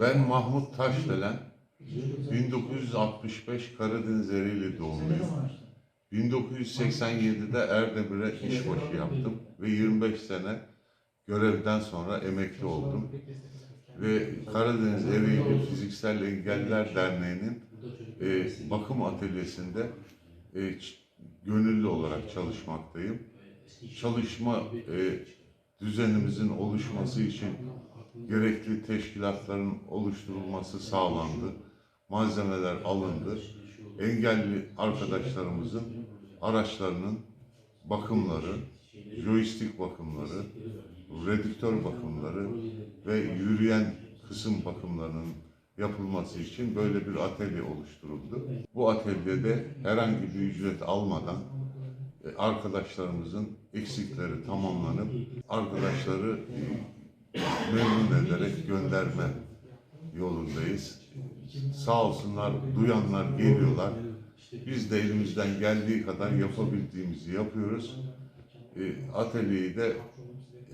Ben Mahmut Taşdelen, 1965 Karadeniz Ereğli doğumluyum. 1987'de Erdemir'e işbaşı yaptım ve 25 sene görevden sonra emekli oldum. Ve Karadeniz Ereğli Fiziksel Engelliler Derneği'nin e, bakım atölyesinde e, gönüllü olarak çalışmaktayım. Çalışma e, düzenimizin oluşması için gerekli teşkilatların oluşturulması sağlandı. Malzemeler alındı. Engelli arkadaşlarımızın araçlarının bakımları, joystick bakımları, redüktör bakımları ve yürüyen kısım bakımlarının yapılması için böyle bir atölye oluşturuldu. Bu atölyede herhangi bir ücret almadan e, arkadaşlarımızın eksikleri tamamlanıp arkadaşları memnun ederek gönderme yolundayız. Sağ olsunlar, duyanlar geliyorlar. Biz de elimizden geldiği kadar yapabildiğimizi yapıyoruz. E, Atölyeyi de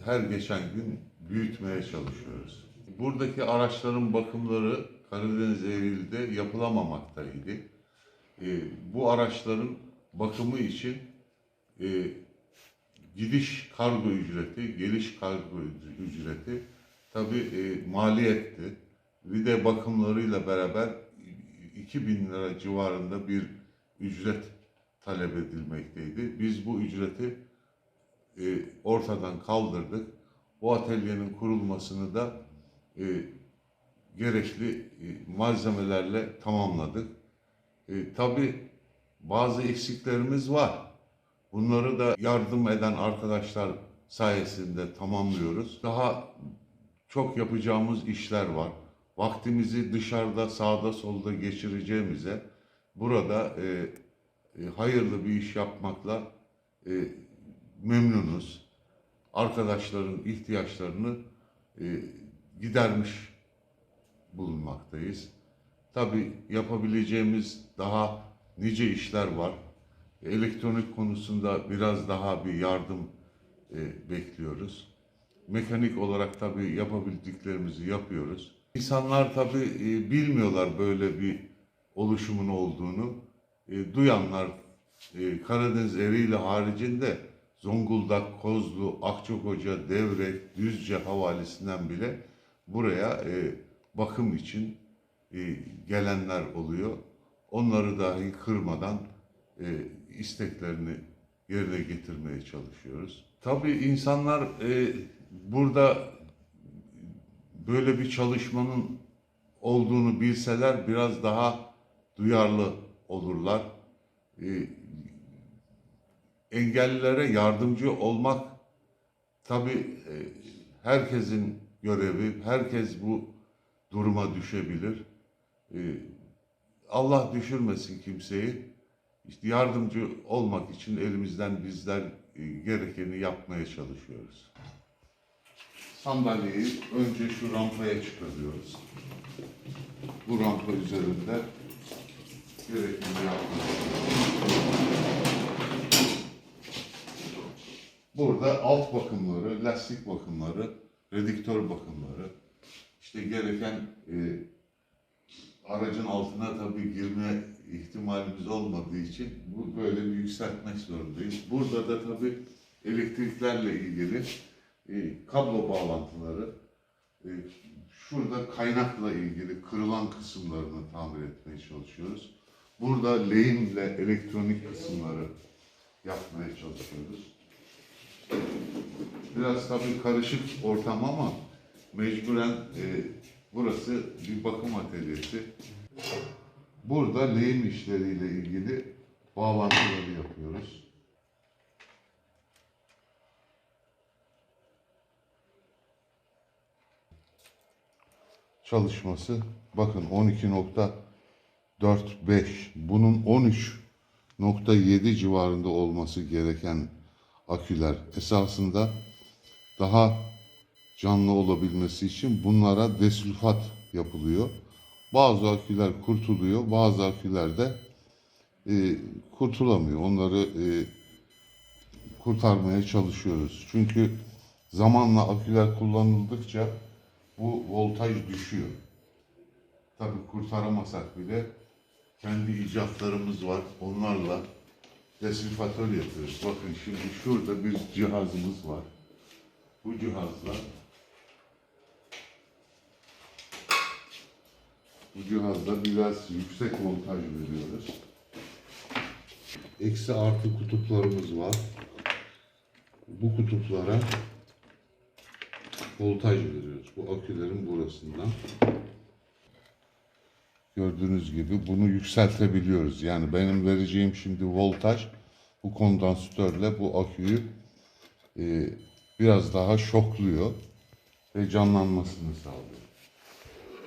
her geçen gün büyütmeye çalışıyoruz. Buradaki araçların bakımları Karadeniz Ereğli'de yapılamamaktaydı. E, bu araçların bakımı için e, gidiş kargo ücreti, geliş kargo ücreti tabi e, maliyetti. Bir de bakımlarıyla beraber 2000 lira civarında bir ücret talep edilmekteydi. Biz bu ücreti e, ortadan kaldırdık. Bu atölyenin kurulmasını da e, gerekli e, malzemelerle tamamladık. E, Tabi bazı eksiklerimiz var. Bunları da yardım eden arkadaşlar sayesinde tamamlıyoruz. Daha çok yapacağımız işler var. Vaktimizi dışarıda, sağda, solda geçireceğimize burada e, e, hayırlı bir iş yapmakla e, memnunuz. Arkadaşların ihtiyaçlarını e, gidermiş bulunmaktayız. Tabii yapabileceğimiz daha nice işler var. Elektronik konusunda biraz daha bir yardım e, bekliyoruz. Mekanik olarak tabii yapabildiklerimizi yapıyoruz. İnsanlar tabii e, bilmiyorlar böyle bir oluşumun olduğunu. E, duyanlar e, Karadeniz Ereğli haricinde Zonguldak, Kozlu, Akçakoca, Devrek, Düzce havalisinden bile buraya e, bakım için e, gelenler oluyor. Onları dahi kırmadan e, isteklerini yerine getirmeye çalışıyoruz. Tabii insanlar e, burada böyle bir çalışmanın olduğunu bilseler biraz daha duyarlı olurlar. E, engellilere yardımcı olmak tabii e, herkesin görevi, herkes bu duruma düşebilir. E, Allah düşürmesin kimseyi. İşte yardımcı olmak için elimizden bizler e, gerekeni yapmaya çalışıyoruz. Sandalyeyi önce şu rampaya çıkarıyoruz. Bu rampa üzerinde gerekeni yapıyoruz. Burada alt bakımları, lastik bakımları, redüktör bakımları, işte gereken e, aracın altına tabii girme ihtimalimiz olmadığı için bu böyle bir yükseltmek zorundayız. Burada da tabii elektriklerle ilgili e, kablo bağlantıları, e, şurada kaynakla ilgili kırılan kısımlarını tamir etmeye çalışıyoruz. Burada lehimle elektronik kısımları yapmaya çalışıyoruz. Biraz tabii karışık ortam ama mecburen e, burası bir bakım atölyesi. Burada lehim işleriyle ilgili bağlantıları yapıyoruz. Çalışması bakın 12.45 bunun 13.7 civarında olması gereken aküler esasında daha canlı olabilmesi için bunlara desülfat yapılıyor. Bazı aküler kurtuluyor, bazı aküler de e, kurtulamıyor. Onları e, kurtarmaya çalışıyoruz. Çünkü zamanla aküler kullanıldıkça bu voltaj düşüyor. tabii kurtaramasak bile kendi icatlarımız var. Onlarla desinfatör yapıyoruz. Bakın şimdi şurada bir cihazımız var. Bu cihazla bu cihazla biraz yüksek voltaj veriyoruz. Eksi artı kutuplarımız var. Bu kutuplara voltaj veriyoruz. Bu akülerin burasından. Gördüğünüz gibi bunu yükseltebiliyoruz. Yani benim vereceğim şimdi voltaj bu kondansatörle bu aküyü e, biraz daha şokluyor ve canlanmasını sağlıyor.